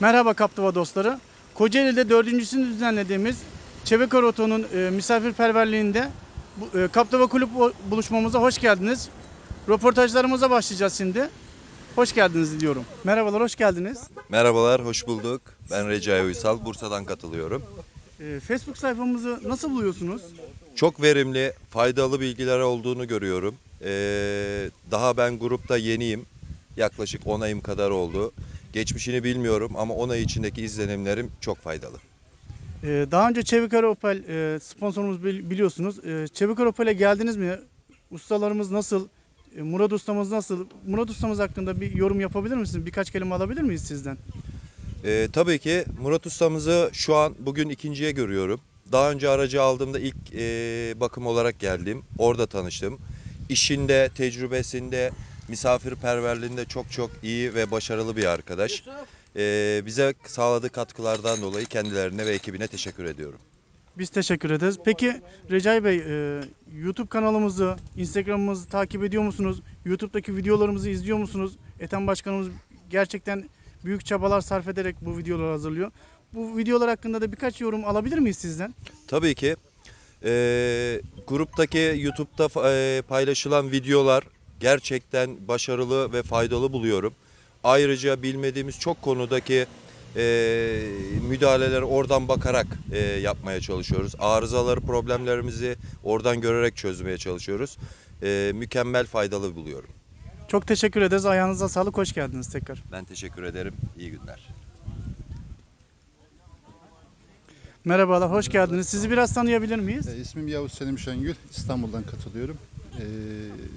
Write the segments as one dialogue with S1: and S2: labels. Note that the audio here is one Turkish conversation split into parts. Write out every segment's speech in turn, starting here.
S1: Merhaba Kaptıva dostları. Kocaeli'de dördüncüsünü düzenlediğimiz Çevik Oto'nun e, misafirperverliğinde bu, e, Kaptıva Kulüp buluşmamıza hoş geldiniz. Röportajlarımıza başlayacağız şimdi. Hoş geldiniz diyorum. Merhabalar, hoş geldiniz.
S2: Merhabalar, hoş bulduk. Ben Recai Uysal, Bursa'dan katılıyorum.
S1: E, Facebook sayfamızı nasıl buluyorsunuz?
S2: Çok verimli, faydalı bilgiler olduğunu görüyorum. Ee, daha ben grupta yeniyim. Yaklaşık 10 ayım kadar oldu. Geçmişini bilmiyorum ama 10 ay içindeki izlenimlerim çok faydalı.
S1: E, daha önce Çevik Opel e, sponsorumuz bil- biliyorsunuz. E, Çevik Opel'e geldiniz mi? Ustalarımız nasıl? E, Murat ustamız nasıl? Murat ustamız hakkında bir yorum yapabilir misiniz? Birkaç kelime alabilir miyiz sizden?
S2: Ee, tabii ki Murat Ustamızı şu an bugün ikinciye görüyorum. Daha önce aracı aldığımda ilk e, bakım olarak geldim. Orada tanıştım. İşinde, tecrübesinde, misafirperverliğinde çok çok iyi ve başarılı bir arkadaş. Ee, bize sağladığı katkılardan dolayı kendilerine ve ekibine teşekkür ediyorum.
S1: Biz teşekkür ederiz. Peki Recai Bey, e, YouTube kanalımızı, Instagram'ımızı takip ediyor musunuz? YouTube'daki videolarımızı izliyor musunuz? Ethem Başkanımız gerçekten büyük çabalar sarf ederek bu videoları hazırlıyor. Bu videolar hakkında da birkaç yorum alabilir miyiz sizden?
S2: Tabii ki. Ee, gruptaki YouTube'da e, paylaşılan videolar gerçekten başarılı ve faydalı buluyorum. Ayrıca bilmediğimiz çok konudaki e, müdahaleleri oradan bakarak e, yapmaya çalışıyoruz. Arızaları, problemlerimizi oradan görerek çözmeye çalışıyoruz. E, mükemmel faydalı buluyorum.
S1: Çok teşekkür ederiz. Ayağınıza sağlık. Hoş geldiniz tekrar.
S2: Ben teşekkür ederim. İyi günler.
S1: Merhabalar, hoş geldiniz. Sizi biraz tanıyabilir miyiz?
S3: E, İsmim Yavuz Selim Şengül. İstanbul'dan katılıyorum. E,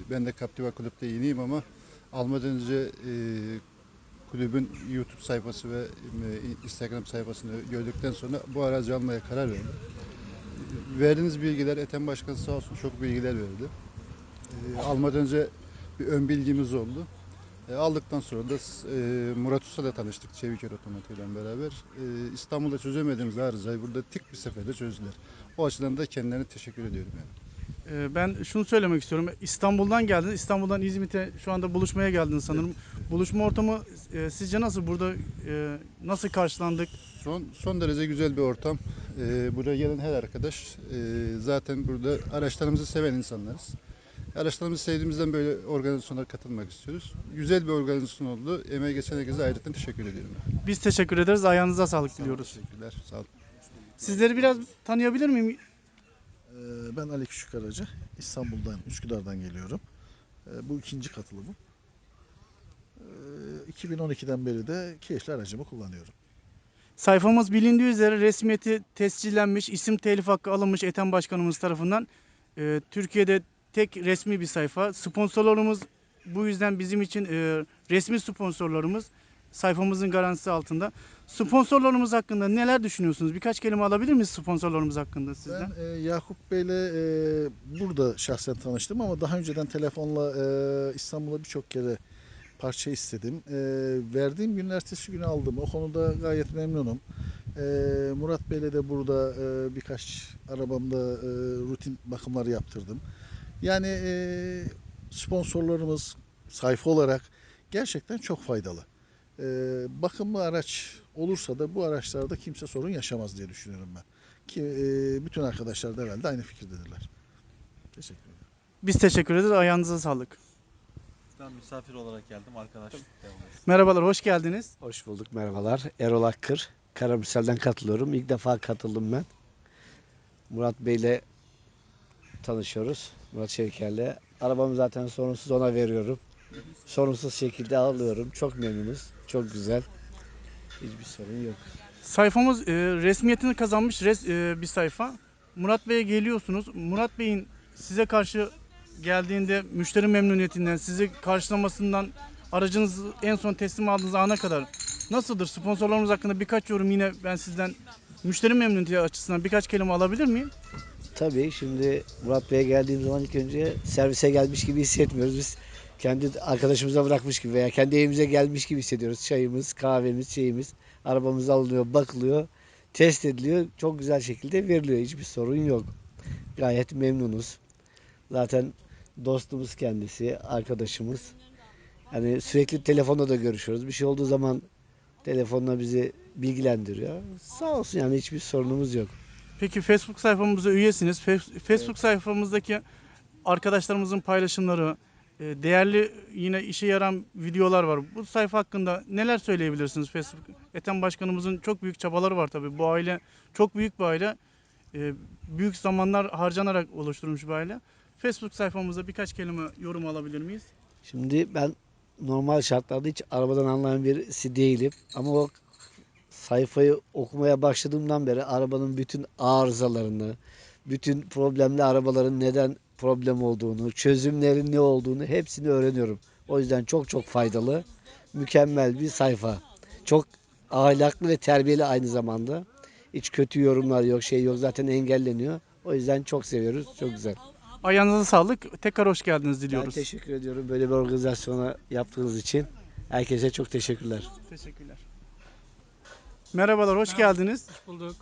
S3: ben de Captiva Kulüp'te yeniyim ama almadan önce e, kulübün YouTube sayfası ve e, Instagram sayfasını gördükten sonra bu aracı almaya karar verdim. Verdiğiniz bilgiler, Ethem Başkan sağ olsun çok bilgiler verdi. E, almadan önce bir ön bilgimiz oldu. E, aldıktan sonra da e, Murat Usta'yla tanıştık Çeviker Otomotiv ile beraber. İstanbul'da çözemediğimiz arızayı burada tek bir seferde çözdüler. O açıdan da kendilerine teşekkür ediyorum yani.
S1: Ee, Ben şunu söylemek istiyorum. İstanbul'dan geldiniz. İstanbul'dan İzmit'e şu anda buluşmaya geldiniz sanırım. Buluşma ortamı e, sizce nasıl? Burada e, nasıl karşılandık?
S3: Son son derece güzel bir ortam. E, buraya gelen her arkadaş e, zaten burada araçlarımızı seven insanlarız. Araçlarımızı sevdiğimizden böyle organizasyonlara katılmak istiyoruz. Güzel bir organizasyon oldu. Emeği geçen herkese ayrıca teşekkür ediyorum.
S1: Biz teşekkür ederiz. Ayağınıza sağlık diliyoruz.
S3: Teşekkürler. Sağ olun.
S1: Sizleri biraz tanıyabilir miyim?
S4: Ee, Ben Ali Küçükaracı. İstanbul'dan, Üsküdar'dan geliyorum. Ee, Bu ikinci katılımım. Ee, 2012'den beri de keyifli aracımı kullanıyorum.
S1: Sayfamız bilindiği üzere resmiyeti tescillenmiş, isim telif hakkı alınmış Ethem Başkanımız tarafından. Ee, Türkiye'de tek resmi bir sayfa. Sponsorlarımız bu yüzden bizim için e, resmi sponsorlarımız sayfamızın garantisi altında. Sponsorlarımız hakkında neler düşünüyorsunuz? Birkaç kelime alabilir miyiz sponsorlarımız hakkında sizden?
S4: Ben e, Yakup Bey'le e, burada şahsen tanıştım ama daha önceden telefonla e, İstanbul'a birçok kere parça istedim. E, verdiğim günün ertesi günü aldım. O konuda gayet memnunum. E, Murat Bey'le de burada e, birkaç arabamda e, rutin bakımları yaptırdım. Yani e, sponsorlarımız sayfa olarak gerçekten çok faydalı. E, bakımlı araç olursa da bu araçlarda kimse sorun yaşamaz diye düşünüyorum ben. Ki e, bütün arkadaşlar da herhalde aynı fikirdedirler. Teşekkür ederim.
S1: Biz teşekkür ederiz. Ayağınıza sağlık.
S5: Ben misafir olarak geldim devam
S1: Merhabalar, hoş geldiniz.
S6: Hoş bulduk merhabalar. Erol Akkır. Karamürsel'den katılıyorum. İlk defa katıldım ben. Murat Bey'le tanışıyoruz. Murat Şevker'le. Arabamı zaten sorunsuz ona veriyorum. Sorunsuz şekilde alıyorum. Çok memnunuz. Çok güzel. Hiçbir sorun yok.
S1: Sayfamız e, resmiyetini kazanmış res, e, bir sayfa. Murat Bey'e geliyorsunuz. Murat Bey'in size karşı geldiğinde müşteri memnuniyetinden, sizi karşılamasından, aracınızı en son teslim aldığınız ana kadar nasıldır? Sponsorlarımız hakkında birkaç yorum yine ben sizden müşteri memnuniyeti açısından birkaç kelime alabilir miyim?
S6: Tabii şimdi Murat Bey'e geldiğim zaman ilk önce servise gelmiş gibi hissetmiyoruz. Biz kendi arkadaşımıza bırakmış gibi veya kendi evimize gelmiş gibi hissediyoruz. Çayımız, kahvemiz, şeyimiz arabamız alınıyor, bakılıyor, test ediliyor. Çok güzel şekilde veriliyor. Hiçbir sorun yok. Gayet memnunuz. Zaten dostumuz kendisi, arkadaşımız. Hani sürekli telefonda da görüşüyoruz. Bir şey olduğu zaman Telefonla bizi bilgilendiriyor. Sağ olsun yani hiçbir sorunumuz yok.
S1: Peki Facebook sayfamıza üyesiniz. Facebook sayfamızdaki arkadaşlarımızın paylaşımları, değerli yine işe yaran videolar var. Bu sayfa hakkında neler söyleyebilirsiniz Facebook? Ethem Başkanımızın çok büyük çabaları var tabii. Bu aile çok büyük bir aile. E, Büyük zamanlar harcanarak oluşturulmuş bir aile. Facebook sayfamıza birkaç kelime yorum alabilir miyiz?
S6: Şimdi ben normal şartlarda hiç arabadan anlayan birisi değilim. Ama o sayfayı okumaya başladığımdan beri arabanın bütün arızalarını, bütün problemli arabaların neden problem olduğunu, çözümlerin ne olduğunu hepsini öğreniyorum. O yüzden çok çok faydalı, mükemmel bir sayfa. Çok ahlaklı ve terbiyeli aynı zamanda. Hiç kötü yorumlar yok, şey yok zaten engelleniyor. O yüzden çok seviyoruz, çok güzel.
S1: Ayağınıza sağlık. Tekrar hoş geldiniz
S6: Ben
S1: diliyoruz.
S6: teşekkür ediyorum böyle bir organizasyona yaptığınız için. Herkese çok teşekkürler.
S1: Teşekkürler. Merhabalar, hoş geldiniz.
S7: Hoş bulduk.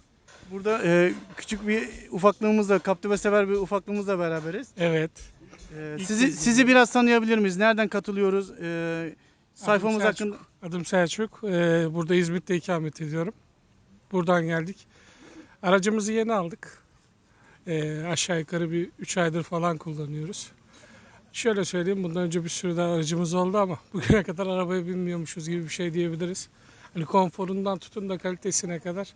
S1: Burada e, küçük bir ufaklığımızla, kaptı ve sever bir ufaklığımızla beraberiz.
S7: Evet.
S1: E,
S7: İlk
S1: sizi
S7: kez
S1: sizi biraz tanıyabilir miyiz? Nereden katılıyoruz? E, sayfamız
S7: Selçuk.
S1: hakkında.
S7: Adım Selçuk. Ee, burada İzmit'te ikamet ediyorum. Buradan geldik. Aracımızı yeni aldık. Ee, aşağı yukarı bir 3 aydır falan kullanıyoruz. Şöyle söyleyeyim bundan önce bir sürü de aracımız oldu ama bugüne kadar arabaya binmiyormuşuz gibi bir şey diyebiliriz. Hani konforundan tutun da kalitesine kadar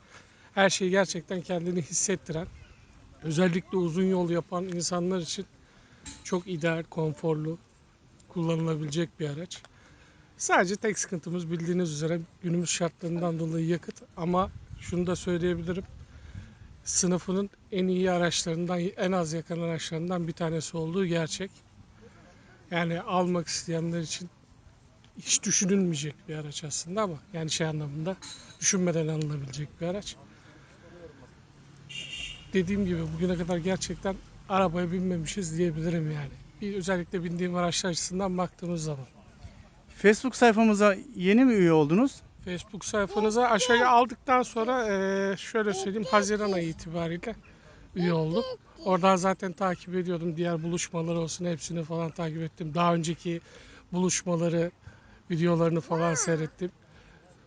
S7: her şeyi gerçekten kendini hissettiren, özellikle uzun yol yapan insanlar için çok ideal, konforlu, kullanılabilecek bir araç. Sadece tek sıkıntımız bildiğiniz üzere günümüz şartlarından dolayı yakıt ama şunu da söyleyebilirim. Sınıfının en iyi araçlarından, en az yakan araçlarından bir tanesi olduğu gerçek. Yani almak isteyenler için hiç düşünülmeyecek bir araç aslında ama yani şey anlamında düşünmeden alınabilecek bir araç. Dediğim gibi bugüne kadar gerçekten arabaya binmemişiz diyebilirim yani. Bir özellikle bindiğim araçlar açısından baktığımız zaman.
S1: Facebook sayfamıza yeni mi üye oldunuz?
S7: Facebook sayfanıza aşağıya aldıktan sonra eee, şöyle söyleyeyim Haziran ayı itibariyle üye oldum. Oradan zaten takip ediyordum. Diğer buluşmaları olsun hepsini falan takip ettim. Daha önceki buluşmaları, videolarını falan seyrettim.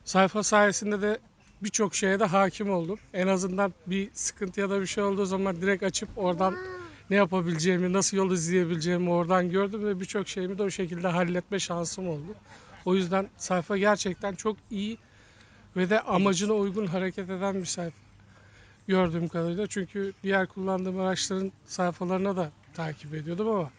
S7: Sayfa sayesinde de birçok şeye de hakim oldum. En azından bir sıkıntı ya da bir şey olduğu zaman direkt açıp oradan ne yapabileceğimi, nasıl yol izleyebileceğimi oradan gördüm ve birçok şeyimi de o şekilde halletme şansım oldu. O yüzden sayfa gerçekten çok iyi ve de amacına uygun hareket eden bir sayfa. Gördüğüm kadarıyla çünkü diğer kullandığım araçların sayfalarına da takip ediyordum ama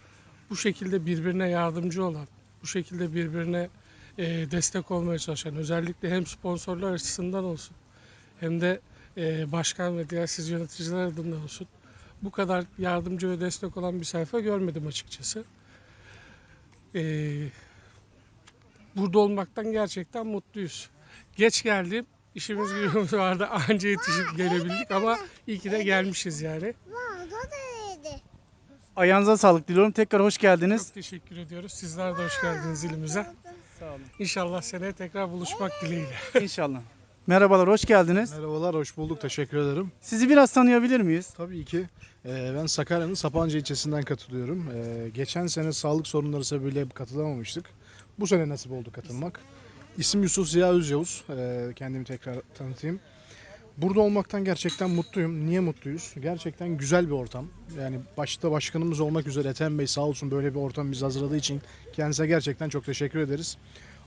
S7: bu şekilde birbirine yardımcı olan, bu şekilde birbirine e, destek olmaya çalışan, özellikle hem sponsorlar açısından olsun hem de e, başkan ve diğer siz yöneticiler adına olsun bu kadar yardımcı ve destek olan bir sayfa görmedim açıkçası. E, burada olmaktan gerçekten mutluyuz. Geç geldim. İşimiz gücümüz vardı. Anca yetişip gelebildik ama iyi ki de gelmişiz yani.
S1: Ayağınıza sağlık diliyorum. Tekrar hoş geldiniz.
S7: Çok teşekkür ediyoruz. Sizler de hoş geldiniz ilimize.
S1: Sağ olun.
S7: İnşallah seneye tekrar buluşmak dileğiyle.
S1: İnşallah. Merhabalar, hoş geldiniz.
S8: Merhabalar, hoş bulduk. Teşekkür ederim.
S1: Sizi biraz tanıyabilir miyiz?
S8: Tabii ki. e, ben Sakarya'nın Sapanca ilçesinden katılıyorum. E, geçen sene sağlık sorunları sebebiyle katılamamıştık. Bu sene nasip oldu katılmak. İsim Yusuf Ziya Özyavuz. E, kendimi tekrar tanıtayım. Burada olmaktan gerçekten mutluyum. Niye mutluyuz? Gerçekten güzel bir ortam. Yani başta başkanımız olmak üzere Ethem Bey sağ olsun böyle bir ortam bize hazırladığı için kendisine gerçekten çok teşekkür ederiz.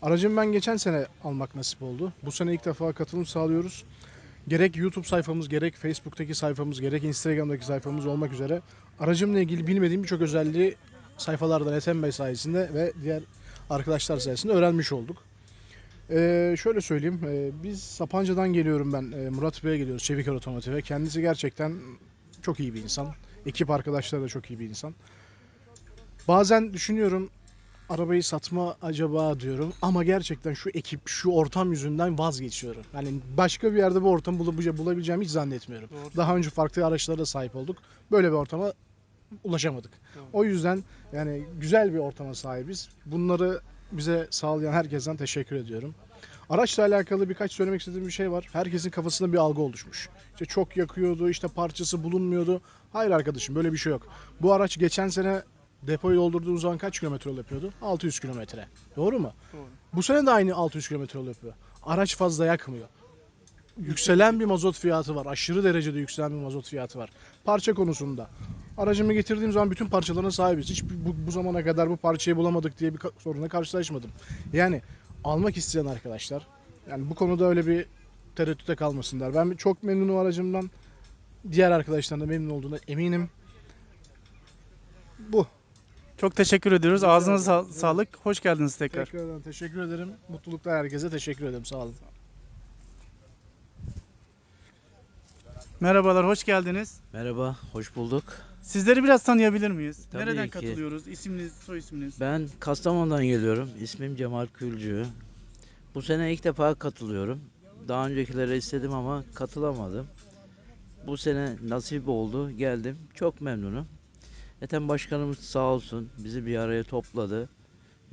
S8: Aracımı ben geçen sene almak nasip oldu. Bu sene ilk defa katılım sağlıyoruz. Gerek YouTube sayfamız, gerek Facebook'taki sayfamız, gerek Instagram'daki sayfamız olmak üzere aracımla ilgili bilmediğim birçok özelliği sayfalardan Ethem Bey sayesinde ve diğer arkadaşlar sayesinde öğrenmiş olduk. Ee, şöyle söyleyeyim, e, biz Sapanca'dan geliyorum ben, e, Murat Bey'e geliyoruz Çeviköy Otomotiv'e. Kendisi gerçekten çok iyi bir insan. Ekip arkadaşları da çok iyi bir insan. Bazen düşünüyorum arabayı satma acaba diyorum ama gerçekten şu ekip, şu ortam yüzünden vazgeçiyorum. Yani başka bir yerde bu ortamı bulabileceğim, bulabileceğimi hiç zannetmiyorum.
S1: Doğru.
S8: Daha önce farklı araçlara da sahip olduk. Böyle bir ortama ulaşamadık.
S1: Doğru.
S8: O yüzden yani güzel bir ortama sahibiz. Bunları bize sağlayan herkesten teşekkür ediyorum. Araçla alakalı birkaç söylemek istediğim bir şey var. Herkesin kafasında bir algı oluşmuş. İşte çok yakıyordu, işte parçası bulunmuyordu. Hayır arkadaşım böyle bir şey yok. Bu araç geçen sene depoyu doldurduğumuz zaman kaç kilometre yol yapıyordu? 600 kilometre. Doğru mu?
S1: Doğru.
S8: Bu sene de aynı 600 kilometre yol yapıyor. araç fazla yakmıyor. Yükselen bir mazot fiyatı var. Aşırı derecede yükselen bir mazot fiyatı var. Parça konusunda. Aracımı getirdiğim zaman bütün parçalarına sahibiz. Hiç bu, bu zamana kadar bu parçayı bulamadık diye bir sorunla karşılaşmadım. Yani almak isteyen arkadaşlar yani bu konuda öyle bir tereddüte kalmasınlar. Ben çok memnunum aracımdan. Diğer arkadaşların da memnun olduğuna eminim. Bu.
S1: Çok teşekkür ediyoruz. Ağzınıza sa- sağlık. Hoş geldiniz tekrar.
S8: Tekrardan teşekkür ederim. Mutluluklar herkese teşekkür ederim. Sağ olun.
S1: Merhabalar, hoş geldiniz.
S9: Merhaba, hoş bulduk.
S1: Sizleri biraz tanıyabilir miyiz?
S9: Tabii
S1: Nereden
S9: ki.
S1: katılıyoruz? İsminiz, soy isminiz?
S9: Ben Kastamonu'dan geliyorum. İsmim Cemal Külcü. Bu sene ilk defa katılıyorum. Daha öncekilere istedim ama katılamadım. Bu sene nasip oldu, geldim. Çok memnunum. Ethem Başkanımız sağ olsun bizi bir araya topladı.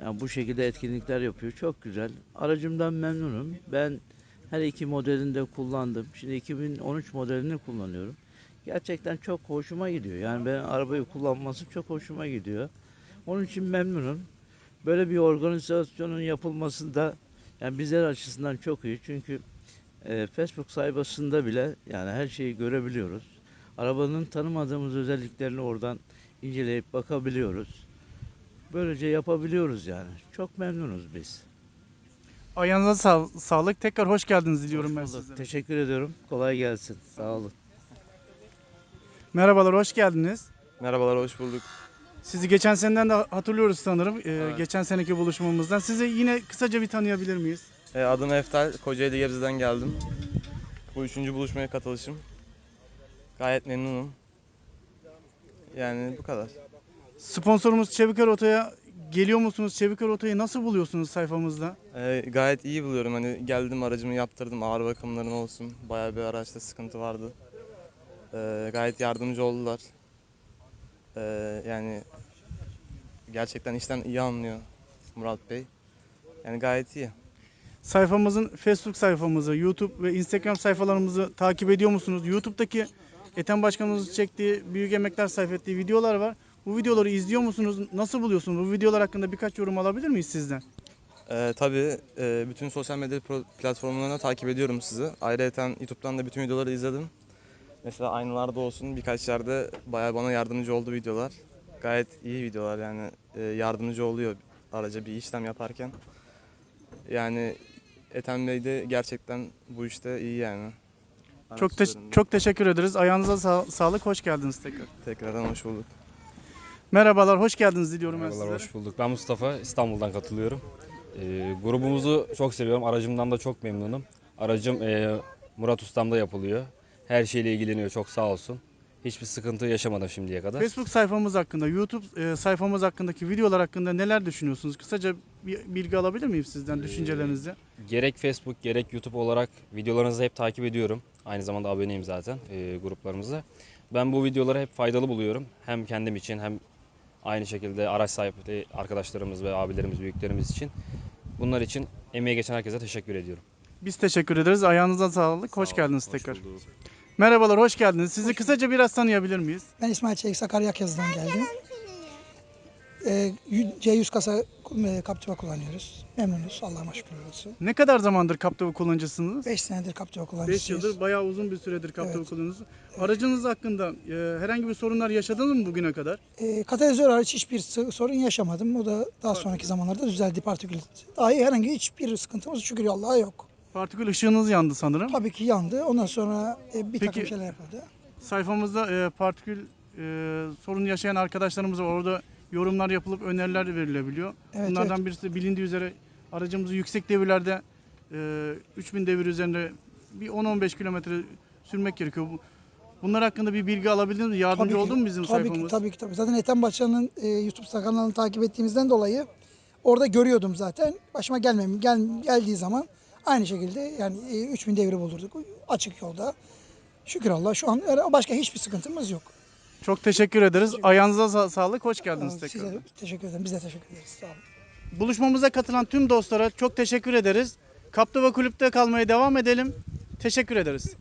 S9: Yani bu şekilde etkinlikler yapıyor. Çok güzel. Aracımdan memnunum. Ben her iki modelini de kullandım. Şimdi 2013 modelini kullanıyorum. Gerçekten çok hoşuma gidiyor. Yani ben arabayı kullanması çok hoşuma gidiyor. Onun için memnunum. Böyle bir organizasyonun yapılmasında yani bizler açısından çok iyi. Çünkü e, Facebook sayfasında bile yani her şeyi görebiliyoruz. Arabanın tanımadığımız özelliklerini oradan inceleyip bakabiliyoruz. Böylece yapabiliyoruz yani. Çok memnunuz biz.
S1: Ayağınıza sa- sağlık. Tekrar hoş geldiniz diliyorum
S9: Hoş
S1: ben sizlere.
S9: Teşekkür ediyorum. Kolay gelsin. Sağ olun.
S1: Merhabalar, hoş geldiniz.
S10: Merhabalar, hoş bulduk.
S1: Sizi geçen seneden de hatırlıyoruz sanırım. Ee,
S10: Evet.
S1: Geçen seneki buluşmamızdan. Sizi yine kısaca bir tanıyabilir miyiz?
S10: E, adım Eftal, Kocaeli Gebze'den geldim. Bu üçüncü buluşmaya katılışım. Gayet memnunum. Yani bu kadar.
S1: Sponsorumuz Çeviköy Oto'ya geliyor musunuz? Çeviköy Oto'yu nasıl buluyorsunuz sayfamızda?
S10: E, gayet iyi buluyorum. Hani geldim aracımı yaptırdım, ağır bakımların olsun. Bayağı bir araçta sıkıntı vardı. E, gayet yardımcı oldular. E, yani gerçekten işten iyi anlıyor Murat Bey. Yani gayet iyi.
S1: Sayfamızın Facebook sayfamızı, YouTube ve Instagram sayfalarımızı takip ediyor musunuz? YouTube'daki Ethem Başkanımızın çektiği, büyük emekler sarf ettiği videolar var. Bu videoları izliyor musunuz? Nasıl buluyorsunuz? Bu videolar hakkında birkaç yorum alabilir miyiz sizden?
S10: Ee, tabii e, bütün sosyal medya platformlarını takip ediyorum sizi. Ayrıca YouTube'dan da bütün videoları izledim. Mesela aynalarda olsun birkaç yerde bayağı bana yardımcı oldu videolar. Gayet iyi videolar yani e, yardımcı oluyor araca bir işlem yaparken. Yani Ethem Bey de gerçekten bu işte iyi yani.
S1: Çok
S10: Araçlarında.
S1: çok teşekkür ederiz. Ayağınıza sa- sağlık. Hoş geldiniz tekrar.
S10: Tekrardan hoş bulduk.
S1: Merhabalar, hoş geldiniz diliyorum ben
S11: Merhabalar,
S1: sizlere.
S11: hoş bulduk. Ben Mustafa, İstanbul'dan katılıyorum. Ee, grubumuzu çok seviyorum, aracımdan da çok memnunum. Aracım e, Murat Ustam'da yapılıyor. Her şeyle ilgileniyor, çok sağ olsun. Hiçbir sıkıntı yaşamadım şimdiye kadar.
S1: Facebook sayfamız hakkında, YouTube e, sayfamız hakkındaki videolar hakkında neler düşünüyorsunuz? Kısaca bir bilgi alabilir miyim sizden,
S11: Ee,
S1: düşüncelerinizi?
S11: Gerek Facebook, gerek YouTube olarak videolarınızı hep takip ediyorum. Aynı zamanda aboneyim zaten e, gruplarımıza. Ben bu videoları hep faydalı buluyorum. Hem kendim için hem aynı şekilde araç sahibi arkadaşlarımız ve abilerimiz, büyüklerimiz için. Bunlar için emeği geçen herkese teşekkür ediyorum.
S1: Biz teşekkür ederiz. Ayağınıza sağlık. Hoş
S11: Sağ olun,
S1: geldiniz
S11: hoş
S1: tekrar.
S11: bulduk.
S1: Merhabalar, hoş geldiniz. Sizi kısaca biraz tanıyabilir miyiz?
S12: Ben İsmail Çelik Sakarya Yakyazı'dan geldim. Ee, C100 kasa e, Captiva kullanıyoruz. Memnunuz. Allah'a şükürler olsun.
S1: Ne kadar zamandır Captiva kullanıcısınız?
S12: 5 senedir Captiva
S1: 5
S12: kullanıcısıyız.
S1: yıldır, bayağı uzun bir süredir Captiva
S12: Evet.
S1: kullanıyorsunuz. Aracınız hakkında e, herhangi bir sorunlar yaşadınız mı bugüne kadar?
S12: Ee, katalizör hariç hiçbir sorun yaşamadım. O da daha sonraki zamanlarda düzeldi partikül. Dahi herhangi hiçbir sıkıntımız şükür Allah'a yok.
S1: Partikül ışığınız yandı sanırım.
S12: Tabii ki yandı. Ondan sonra e, bir takım
S1: Peki-
S12: şeyler yapıldı.
S1: Sayfamızda e, partikül e, sorun yaşayan arkadaşlarımız var. Orada yorumlar yapılıp öneriler verilebiliyor.
S12: Evet,
S1: Bunlardan birisi bilindiği üzere aracımızı yüksek devirlerde e, 3000 devir üzerinde bir 10-15 kilometre sürmek gerekiyor. Bu- Bunlar hakkında bir bilgi alabildiniz mi? Yardımcı
S12: Tabii ki,
S1: oldu mu bizim
S12: tabii
S1: sayfamız?
S12: Ki, tabii ki tabii. Zaten Ethem Başkan'ın e, YouTube kanalını takip ettiğimizden dolayı orada görüyordum zaten. Başıma gelmem gel, geldiği zaman aynı şekilde yani e, 3000 devri bulurduk açık yolda. Şükür Allah şu an öyle- başka hiçbir sıkıntımız yok.
S1: Çok teşekkür ederiz. Ayağınıza sa- sağlık. Hoş geldiniz
S12: Size
S1: tekrar.
S12: teşekkür ederim. Biz de teşekkür ederiz. Sağ olun.
S1: Buluşmamıza katılan tüm dostlara çok teşekkür ederiz. Kaptova Kulüp'te kalmaya devam edelim. Teşekkür ederiz.